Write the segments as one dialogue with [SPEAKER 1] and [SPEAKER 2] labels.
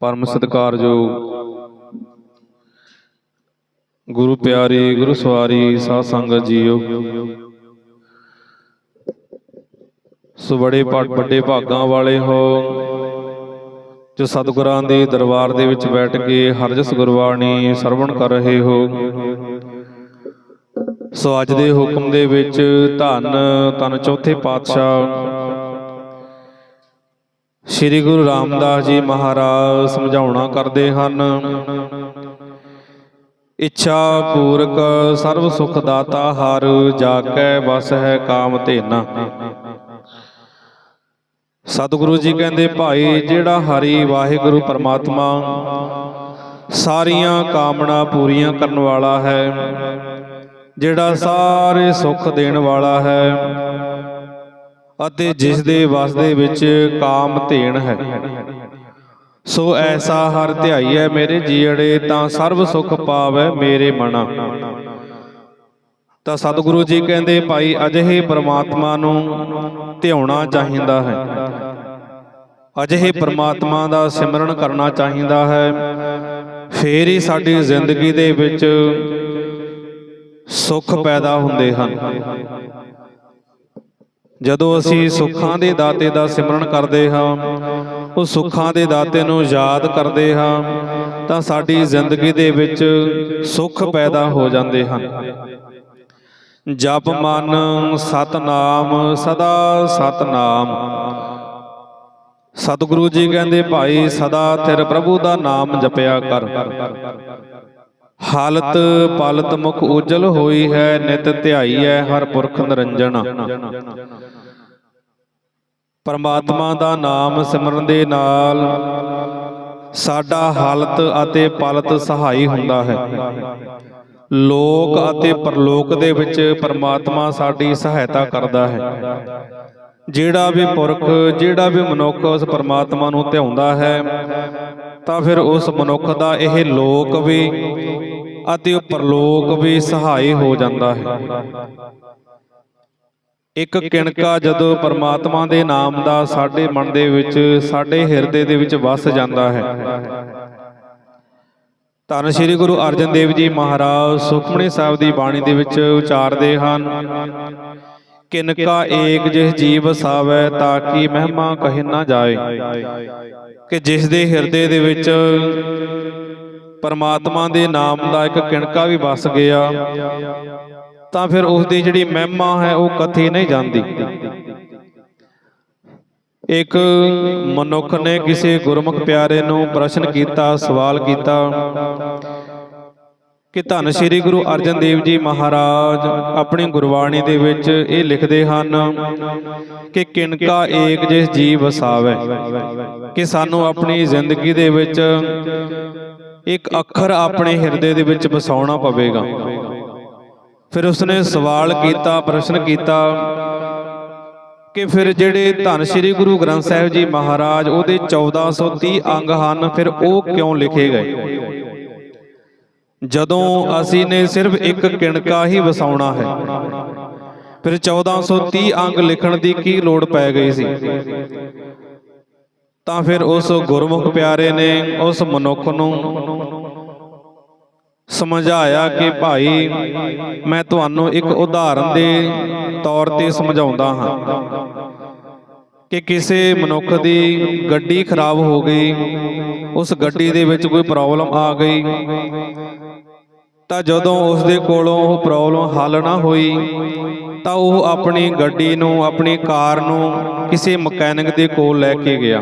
[SPEAKER 1] ਪਰਮ ਸਤਿਕਾਰਯੋਗ ਗੁਰੂ ਪਿਆਰੇ, ਗੁਰੂ ਸਵਾਰੀ, ਸਾਧ ਸੰਗਤ ਜੀਓ। ਸੋ ਬੜੇ ਭਾ- ਵੱਡੇ ਭਾਗਾਂ ਵਾਲੇ ਹੋ, ਜੋ ਸਤਿਗੁਰਾਂ ਦੇ ਦਰਬਾਰ ਦੇ ਵਿੱਚ ਬੈਠ ਕੇ ਹਰਜਸ ਗੁਰਬਾਣੀ ਸਰਵਣ ਕਰ ਰਹੇ ਹੋ। ਸੋ ਅੱਜ ਦੇ ਹੁਕਮ ਦੇ ਵਿੱਚ ਧੰਨ ਤਨ ਚੌਥੇ ਪਾਤਸ਼ਾਹ ਸ੍ਰੀ ਗੁਰੂ ਰਾਮਦਾਸ ਜੀ ਮਹਾਰਾਜ ਸਮਝਾਉਣਾ ਕਰਦੇ ਹਨ। ਇੱਛਾ ਪੂਰਕ ਸਰਬ ਸੁਖ ਦਾਤਾ ਹਰ ਜਾ ਕੈ ਵਸ ਹੈ ਕਾਮ ਧੇਨਾ। ਸਤਿਗੁਰੂ ਜੀ ਕਹਿੰਦੇ, ਭਾਈ, ਜਿਹੜਾ ਹਰੀ ਵਾਹਿਗੁਰੂ ਪਰਮਾਤਮਾ ਸਾਰੀਆਂ ਕਾਮਨਾ ਪੂਰੀਆਂ ਕਰਨ ਵਾਲਾ ਹੈ, ਜਿਹੜਾ ਸਾਰੇ ਸੁੱਖ ਦੇਣ ਵਾਲਾ ਹੈ ਅਤੇ ਜਿਸ ਦੇ ਵਸ ਦੇ ਵਿੱਚ ਕਾਮ ਧੇਣ ਹੈ। ਸੋ ਐਸਾ ਹਰ ਧਿਆਈਐ ਮੇਰੇ ਜੀੜੇ, ਤਾਂ ਸਰਬ ਸੁਖ ਪਾਵੈ ਮੇਰੇ ਮਨਾ। ਤਾਂ ਸਤਿਗੁਰੂ ਜੀ ਕਹਿੰਦੇ, ਭਾਈ, ਅਜਿਹੇ ਪ੍ਰਮਾਤਮਾ ਨੂੰ ਧਿਆਉਣਾ ਚਾਹੀਦਾ ਹੈ। ਅਜਿਹੇ ਪ੍ਰਮਾਤਮਾ ਦਾ ਸਿਮਰਨ ਕਰਨਾ ਚਾਹੀਦਾ ਹੈ। ਫੇਰ ਹੀ ਸਾਡੀ ਜ਼ਿੰਦਗੀ ਦੇ ਵਿੱਚ ਸੁੱਖ ਪੈਦਾ ਹੁੰਦੇ ਹਨ। ਜਦੋਂ ਅਸੀਂ ਸੁੱਖਾਂ ਦੇ ਦਾਤੇ ਦਾ ਸਿਮਰਨ ਕਰਦੇ ਹਾਂ ਉਹ ਸੁੱਖਾਂ ਦੇ ਦਾਤੇ ਨੂੰ ਯਾਦ ਕਰਦੇ ਹਾਂ ਤਾਂ ਸਾਡੀ ਜ਼ਿੰਦਗੀ ਦੇ ਵਿੱਚ ਸੁੱਖ ਪੈਦਾ ਹੋ ਜਾਂਦੇ ਹਨ। ਜਪ ਮਨ ਸਤਨਾਮ ਸਦਾ ਸਤਨਾਮ। ਸਤਿਗੁਰੂ ਜੀ ਕਹਿੰਦੇ ਭਾਈ ਸਦਾ ਤੇਰੇ ਪ੍ਰਭੂ ਦਾ ਨਾਮ ਜਪਿਆ ਕਰ। ਹਾਲਤ ਪਲਤ ਮੁਖ ਉਜਲ ਹੋਈ ਹੈ, ਨਿਤ ਧਿਆਈ ਹੈ ਹਰ ਪੁਰਖ ਨਿਰੰਜਨ। ਪਰਮਾਤਮਾ ਦਾ ਨਾਮ ਸਿਮਰਨ ਦੇ ਨਾਲ ਸਾਡਾ ਹਾਲਤ ਅਤੇ ਪਲਤ ਸਹਾਈ ਹੁੰਦਾ ਹੈ। ਲੋਕ ਅਤੇ ਪਰਲੋਕ ਦੇ ਵਿੱਚ ਪਰਮਾਤਮਾ ਸਾਡੀ ਸਹਾਇਤਾ ਕਰਦਾ ਹੈ। ਜਿਹੜਾ ਵੀ ਪੁਰਖ, ਜਿਹੜਾ ਵੀ ਮਨੁੱਖ ਉਸ ਪਰਮਾਤਮਾ ਨੂੰ ਧਿਆਉਂਦਾ ਹੈ, ਤਾਂ ਫਿਰ ਉਸ ਮਨੁੱਖ ਦਾ ਇਹ ਲੋਕ ਵੀ ਅਤੇ ਉਹ ਪਰਲੋਕ ਵੀ ਸਹਾਈ ਹੋ ਜਾਂਦਾ ਹੈ। ਇੱਕ ਕਿਣਕਾ ਜਦੋਂ ਪਰਮਾਤਮਾ ਦੇ ਨਾਮ ਦਾ ਸਾਡੇ ਮਨ ਦੇ ਵਿੱਚ, ਸਾਡੇ ਹਿਰਦੇ ਦੇ ਵਿੱਚ ਵਸ ਜਾਂਦਾ ਹੈ। ਧੰਨ ਸ਼੍ਰੀ ਗੁਰੂ ਅਰਜਨ ਦੇਵ ਜੀ ਮਹਾਰਾਜ ਸੁਖਮਨੀ ਸਾਹਿਬ ਦੀ ਬਾਣੀ ਦੇ ਵਿੱਚ ਉਚਾਰਦੇ ਹਨ ਕਿਨਕਾ ਏਕ ਜਿਸ ਜੀਵ ਵਸਾਵੈ ਤਾਂ ਕਿ ਮਹਿਮਾ ਕਹਿ ਨਾ ਜਾਏ, ਕਿ ਜਿਸ ਦੇ ਹਿਰਦੇ ਦੇ ਵਿੱਚ ਪਰਮਾਤਮਾ ਦੇ ਨਾਮ ਦਾ ਇੱਕ ਕਿਣਕਾ ਵੀ ਵਸ ਗਿਆ। ਤਾਂ ਫਿਰ ਉਸ ਦੀ ਜਿਹੜੀ ਮਹਿਮਾ ਹੈ ਉਹ ਕਥੀ ਨਹੀਂ ਜਾਂਦੀ। ਇੱਕ ਮਨੁੱਖ ਨੇ ਕਿਸੇ ਗੁਰਮੁਖ ਪਿਆਰੇ ਨੂੰ ਪ੍ਰਸ਼ਨ ਕੀਤਾ ਸਵਾਲ ਕੀਤਾ ਕਿ ਧੰਨ ਸ਼੍ਰੀ ਗੁਰੂ ਅਰਜਨ ਦੇਵ ਜੀ ਮਹਾਰਾਜ ਆਪਣੀ ਗੁਰਬਾਣੀ ਦੇ ਵਿੱਚ ਇਹ ਲਿਖਦੇ ਹਨ ਕਿ ਕਿਨਕਾ ਏਕ ਜਿਸ ਜੀਵ ਵਸਾਵੇ ਕਿ ਸਾਨੂੰ ਆਪਣੀ ਜ਼ਿੰਦਗੀ ਦੇ ਵਿੱਚ ਇੱਕ ਅੱਖਰ ਆਪਣੇ ਹਿਰਦੇ ਦੇ ਵਿੱਚ ਵਸਾਉਣਾ ਪਵੇਗਾ। ਫਿਰ ਉਸਨੇ ਸਵਾਲ ਕੀਤਾ, ਪ੍ਰਸ਼ਨ ਕੀਤਾ ਕਿ ਫਿਰ ਜਿਹੜੇ ਧੰਨ ਸ਼੍ਰੀ ਗੁਰੂ ਗ੍ਰੰਥ ਸਾਹਿਬ ਜੀ ਮਹਾਰਾਜ ਉਹਦੇ 1430 ਅੰਗ ਹਨ, ਫਿਰ ਉਹ ਕਿਉਂ ਲਿਖੇ ਗਏ? ਜਦੋਂ ਅਸੀਂ ਨੇ ਸਿਰਫ ਇੱਕ ਕਿਣਕਾ ਹੀ ਵਸਾਉਣਾ ਹੈ, ਫਿਰ 1430 ਅੰਗ ਲਿਖਣ ਦੀ ਕੀ ਲੋੜ ਪੈ ਗਈ ਸੀ? ਤਾਂ ਫਿਰ ਉਸ ਗੁਰਮੁਖ ਪਿਆਰੇ ਨੇ ਉਸ ਮਨੁੱਖ ਨੂੰ ਸਮਝਾਇਆ ਕਿ ਭਾਈ ਮੈਂ ਤੁਹਾਨੂੰ ਇੱਕ ਉਦਾਹਰਨ ਦੇ ਤੌਰ ਤੇ ਸਮਝਾਉਂਦਾ ਹਾਂ ਕਿ ਕਿਸੇ ਮਨੁੱਖ ਦੀ ਗੱਡੀ ਖਰਾਬ ਹੋ ਗਈ ਉਸ ਗੱਡੀ ਦੇ ਵਿੱਚ ਕੋਈ ਪ੍ਰੋਬਲਮ ਆ ਗਈ। ਤਾਂ ਜਦੋਂ ਉਸ ਦੇ ਕੋਲੋਂ ਉਹ ਪ੍ਰੋਬਲਮ ਹੱਲ ਨਾ ਹੋਈ ਤਾਂ ਉਹ ਆਪਣੀ ਗੱਡੀ ਨੂੰ, ਆਪਣੀ ਕਾਰ ਨੂੰ ਕਿਸੇ ਮਕੈਨਿਕ ਦੇ ਕੋਲ ਲੈ ਕੇ ਗਿਆ।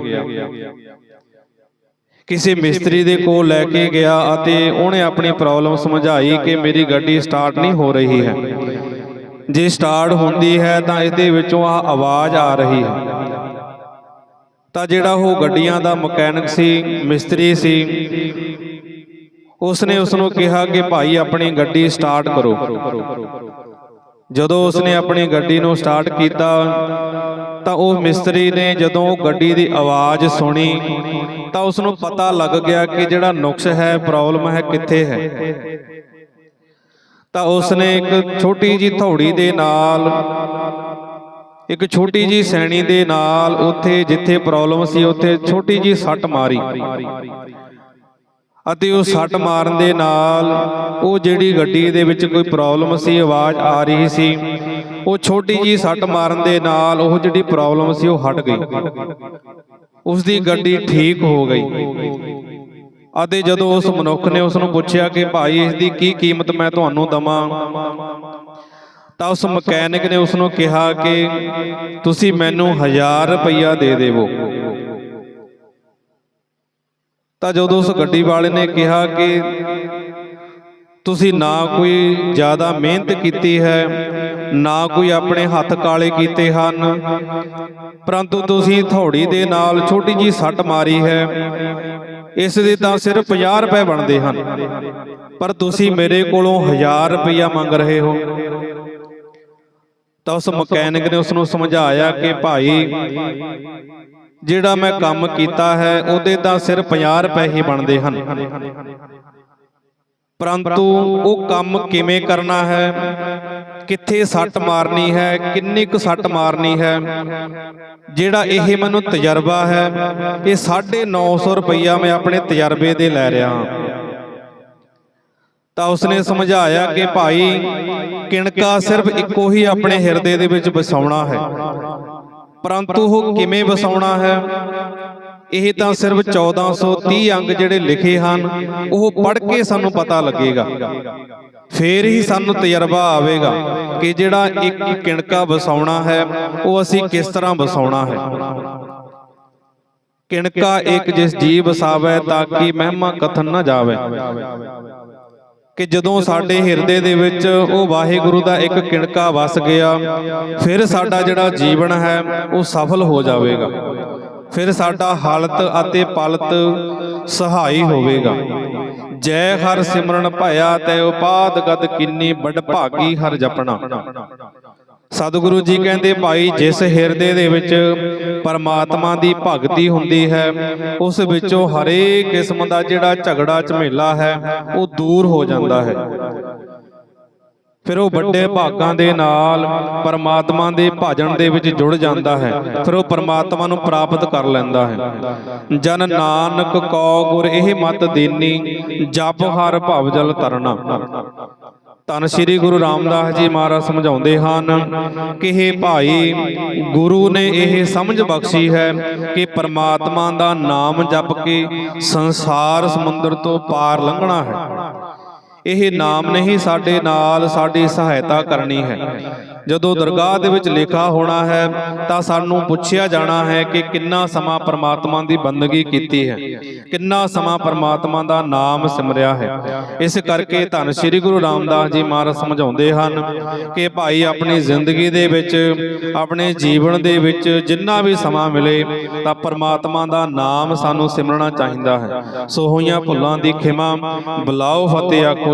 [SPEAKER 1] ਕਿਸੇ ਮਿਸਤਰੀ ਦੇ ਕੋਲ ਲੈ ਕੇ ਗਿਆ ਅਤੇ ਉਹਨੇ ਆਪਣੀ ਪ੍ਰੋਬਲਮ ਸਮਝਾਈ ਕਿ ਮੇਰੀ ਗੱਡੀ ਸਟਾਰਟ ਨਹੀਂ ਹੋ ਰਹੀ ਹੈ। ਜੇ ਸਟਾਰਟ ਹੁੰਦੀ ਹੈ ਤਾਂ ਇਹਦੇ ਵਿੱਚੋਂ ਆ ਆਵਾਜ਼ ਆ ਰਹੀ ਹੈ। ਤਾਂ ਜਿਹੜਾ ਉਹ ਗੱਡੀਆਂ ਦਾ ਮਕੈਨਿਕ ਸੀ, ਮਿਸਤਰੀ ਸੀ, ਉਸਨੇ ਉਸ ਨੂੰ ਕਿਹਾ ਕਿ ਭਾਈ ਆਪਣੀ ਗੱਡੀ ਸਟਾਰਟ ਕਰੋ। ਜਦੋਂ ਉਸਨੇ ਆਪਣੀ ਗੱਡੀ ਨੂੰ ਸਟਾਰਟ ਕੀਤਾ ਤਾਂ ਉਹ ਮਿਸਤਰੀ ਨੇ ਜਦੋਂ ਗੱਡੀ ਦੀ ਆਵਾਜ਼ ਸੁਣੀ ਤਾਂ ਉਸ ਨੂੰ ਪਤਾ ਲੱਗ ਗਿਆ ਕਿ ਜਿਹੜਾ ਨੁਕਸ ਹੈ ਪ੍ਰੋਬਲਮ ਹੈ ਕਿੱਥੇ ਹੈ। ਤਾਂ ਉਸਨੇ ਇੱਕ ਛੋਟੀ ਜੀ ਥੌੜੀ ਦੇ ਨਾਲ ਇੱਕ ਛੋਟੀ ਜੀ ਸੈਣੀ ਦੇ ਨਾਲ ਉੱਥੇ ਜਿੱਥੇ ਪ੍ਰੋਬਲਮ ਸੀ ਉੱਥੇ ਛੋਟੀ ਜੀ ਸੱਟ ਮਾਰੀ। ਅਤੇ ਉਹ ਸੱਟ ਮਾਰਨ ਦੇ ਨਾਲ ਉਹ ਜਿਹੜੀ ਗੱਡੀ ਦੇ ਵਿੱਚ ਕੋਈ ਪ੍ਰੋਬਲਮ ਸੀ ਆਵਾਜ਼ ਆ ਰਹੀ ਸੀ। ਉਹ ਛੋਟੀ ਜੀ ਸੱਟ ਮਾਰਨ ਦੇ ਨਾਲ ਉਹ ਜਿਹੜੀ ਪ੍ਰੋਬਲਮ ਸੀ ਉਹ ਹਟ ਗਈ। ਉਸ ਦੀ ਗੱਡੀ ਠੀਕ ਹੋ ਗਈ। ਅਤੇ ਜਦੋਂ ਉਸ ਮਨੁੱਖ ਨੇ ਉਸ ਨੂੰ ਪੁੱਛਿਆ ਕਿ ਭਾਈ ਇਸ ਦੀ ਕੀ ਕੀਮਤ ਮੈਂ ਤੁਹਾਨੂੰ ਦਵਾਂ? ਤਾਂ ਉਸ ਮਕੈਨਿਕ ਨੇ ਉਸ ਨੂੰ ਕਿਹਾ ਕਿ ਤੁਸੀਂ ਮੈਨੂੰ 1000 ਰੁਪਈਆ ਦੇ ਦੇਵੋ। ਤਾਂ ਜਦੋਂ ਉਸ ਗੱਡੀ ਵਾਲੇ ਨੇ ਕਿਹਾ ਕਿ ਤੁਸੀਂ ਨਾ ਕੋਈ ਜ਼ਿਆਦਾ ਮਿਹਨਤ ਕੀਤੀ ਹੈ, ਨਾ ਕੋਈ ਆਪਣੇ ਹੱਥ ਕਾਲੇ ਕੀਤੇ ਹਨ, ਪਰੰਤੂ ਤੁਸੀਂ ਥੋੜੀ ਦੇ ਨਾਲ ਛੋਟੀ ਜੀ ਸੱਟ ਮਾਰੀ ਹੈ, ਇਸ ਦੇ ਤਾਂ ਸਿਰਫ 50 ਰੁਪਏ ਬਣਦੇ ਹਨ, ਪਰ ਤੁਸੀਂ ਮੇਰੇ ਕੋਲੋਂ 1000 ਰੁਪਇਆ ਮੰਗ ਰਹੇ ਹੋ। ਤਾਂ ਉਸ ਮਕੈਨਿਕ ਨੇ ਉਸ ਨੂੰ ਸਮਝਾਇਆ ਕਿ ਭਾਈ ਜਿਹੜਾ ਮੈਂ ਕੰਮ ਕੀਤਾ ਹੈ, ਉਹਦੇ ਤਾਂ ਸਿਰਫ 50 ਰੁਪਏ ਹੀ ਬਣਦੇ ਹਨ। ਪਰੰਤੂ ਉਹ ਕੰਮ ਕਿਵੇਂ ਕਰਨਾ ਹੈ, ਕਿੱਥੇ ਸੱਟ ਮਾਰਨੀ ਹੈ, ਕਿੰਨੀ ਕੁ ਸੱਟ ਮਾਰਨੀ ਹੈ, ਜਿਹੜਾ ਇਹ ਮੈਨੂੰ ਤਜਰਬਾ ਹੈ, ਇਹ 950 ਰੁਪਈਆ ਮੈਂ ਆਪਣੇ ਤਜਰਬੇ ਦੇ ਲੈ ਰਿਹਾ ਹਾਂ। ਤਾਂ ਉਸਨੇ ਸਮਝਾਇਆ ਕਿ ਭਾਈ, ਕਿਣਕਾ ਸਿਰਫ ਇੱਕੋ ਹੀ ਆਪਣੇ ਹਿਰਦੇ ਦੇ ਵਿੱਚ ਵਸਾਉਣਾ ਹੈ। ਪਰੰਤੂ ਉਹ ਕਿਵੇਂ ਵਸਾਉਣਾ ਹੈ? ਇਹ ਤਾਂ ਸਿਰਫ 1430 ਅੰਗ ਜਿਹੜੇ ਲਿਖੇ ਹਨ ਉਹ ਪੜ੍ਹ ਕੇ ਸਾਨੂੰ ਪਤਾ ਲੱਗੇਗਾ। ਫੇਰ ਹੀ ਸਾਨੂੰ ਤਜਰਬਾ ਆਵੇਗਾ ਕਿ ਜਿਹੜਾ ਇੱਕ ਕਿਣਕਾ ਵਸਾਉਣਾ ਹੈ ਉਹ ਅਸੀਂ ਕਿਸ ਤਰ੍ਹਾਂ ਵਸਾਉਣਾ ਹੈ। ਕਿਣਕਾ ਇੱਕ ਜਿਸ ਜੀਵ ਵਸਾਵੇ ਤਾਂ ਕਿ ਮਹਿਮਾ ਕਥਨ ਨਾ ਜਾਵੇ। ਕਿ ਜਦੋਂ ਸਾਡੇ ਹਿਰਦੇ ਦੇ ਵਿੱਚ ਉਹ ਵਾਹਿਗੁਰੂ ਦਾ ਇੱਕ ਕਿਣਕਾ ਵਸ ਗਿਆ, ਫਿਰ ਸਾਡਾ ਜਿਹੜਾ ਜੀਵਨ ਹੈ, ਉਹ ਸਫਲ ਹੋ ਜਾਵੇਗਾ। ਫਿਰ ਸਾਡਾ ਹਾਲਤ ਅਤੇ ਪਲਤ ਸਹਾਈ ਹੋਵੇਗਾ। ਜੈ ਹਰ ਸਿਮਰਨ ਭਇਆ ਤੈ ਉਪਾਦ ਗਦ ਕਿੰਨੀ ਬੜ ਭਾਗੀ ਹਰ ਜਪਣਾ। ਸਤਿਗੁਰੂ ਜੀ ਕਹਿੰਦੇ, ਭਾਈ, ਜਿਸ ਹਿਰਦੇ ਦੇ ਵਿੱਚ ਪਰਮਾਤਮਾ ਦੀ ਭਗਤੀ ਹੁੰਦੀ ਹੈ, ਉਸ ਵਿੱਚੋਂ ਹਰੇਕ ਕਿਸਮ ਦਾ ਜਿਹੜਾ ਝਗੜਾ, ਝਮੇਲਾ ਹੈ, ਉਹ ਦੂਰ ਹੋ ਜਾਂਦਾ ਹੈ। ਫਿਰ ਉਹ ਵੱਡੇ ਭਾਗਾਂ ਦੇ ਨਾਲ ਪਰਮਾਤਮਾ ਦੇ ਭਜਨ ਦੇ ਵਿੱਚ ਜੁੜ ਜਾਂਦਾ ਹੈ। ਫਿਰ ਉਹ ਪਰਮਾਤਮਾ ਨੂੰ ਪ੍ਰਾਪਤ ਕਰ ਲੈਂਦਾ ਹੈ। ਜਨ ਨਾਨਕ ਕੋ ਗੁਰ ਇਹ ਮਤ ਦੇਨੀ, ਜਪ ਹਰ ਭਵ ਜਲ ਤਰਨਾ। ਧੰਨ ਸ੍ਰੀ ਗੁਰੂ ਰਾਮਦਾਸ ਜੀ ਮਹਾਰਾਜ ਸਮਝਾਉਂਦੇ ਹਨ ਕਿ ਇਹ ਭਾਈ, ਗੁਰੂ ਨੇ ਇਹ ਸਮਝ ਬਖਸ਼ੀ ਹੈ ਕਿ ਪਰਮਾਤਮਾ ਦਾ ਨਾਮ ਜਪ ਕੇ ਸੰਸਾਰ ਸਮੁੰਦਰ ਤੋਂ ਪਾਰ ਲੰਘਣਾ ਹੈ। ਇਹ ਨਾਮ ਨਹੀਂ ਸਾਡੇ ਨਾਲ ਸਾਡੀ ਸਹਾਇਤਾ ਕਰਨੀ ਹੈ। ਜਦੋਂ ਦਰਗਾਹ ਦੇ ਵਿੱਚ ਲਿਖਾ ਹੋਣਾ ਹੈ, ਤਾਂ ਸਾਨੂੰ ਪੁੱਛਿਆ ਜਾਣਾ ਹੈ ਕਿ ਕਿੰਨਾ ਸਮਾਂ ਪਰਮਾਤਮਾ ਦੀ ਬੰਦਗੀ ਕੀਤੀ ਹੈ। ਕਿੰਨਾ ਸਮਾਂ ਪਰਮਾਤਮਾ ਦਾ ਨਾਮ ਸਿਮਰਿਆ ਹੈ। ਇਸ ਕਰਕੇ ਧੰਨ ਸ੍ਰੀ ਗੁਰੂ ਰਾਮਦਾਸ ਜੀ ਮਹਾਰਾਜ ਸਮਝਾਉਂਦੇ ਹਨ ਕਿ ਭਾਈ ਆਪਣੀ ਜ਼ਿੰਦਗੀ ਦੇ ਵਿੱਚ, ਆਪਣੇ ਜੀਵਨ ਦੇ ਵਿੱਚ ਜਿੰਨਾ ਵੀ ਸਮਾਂ ਮਿਲੇ, ਤਾਂ ਪਰਮਾਤਮਾ ਦਾ ਨਾਮ ਸਾਨੂੰ ਸਿਮਰਨਾ ਚਾਹੀਦਾ ਹੈ। ਸੋ ਹੋਈਆਂ ਭੁੱਲਾਂ ਦੀ ਖਿਮਾ, ਬੁਲਾਓ ਫਤਿਹ ਆਖੋ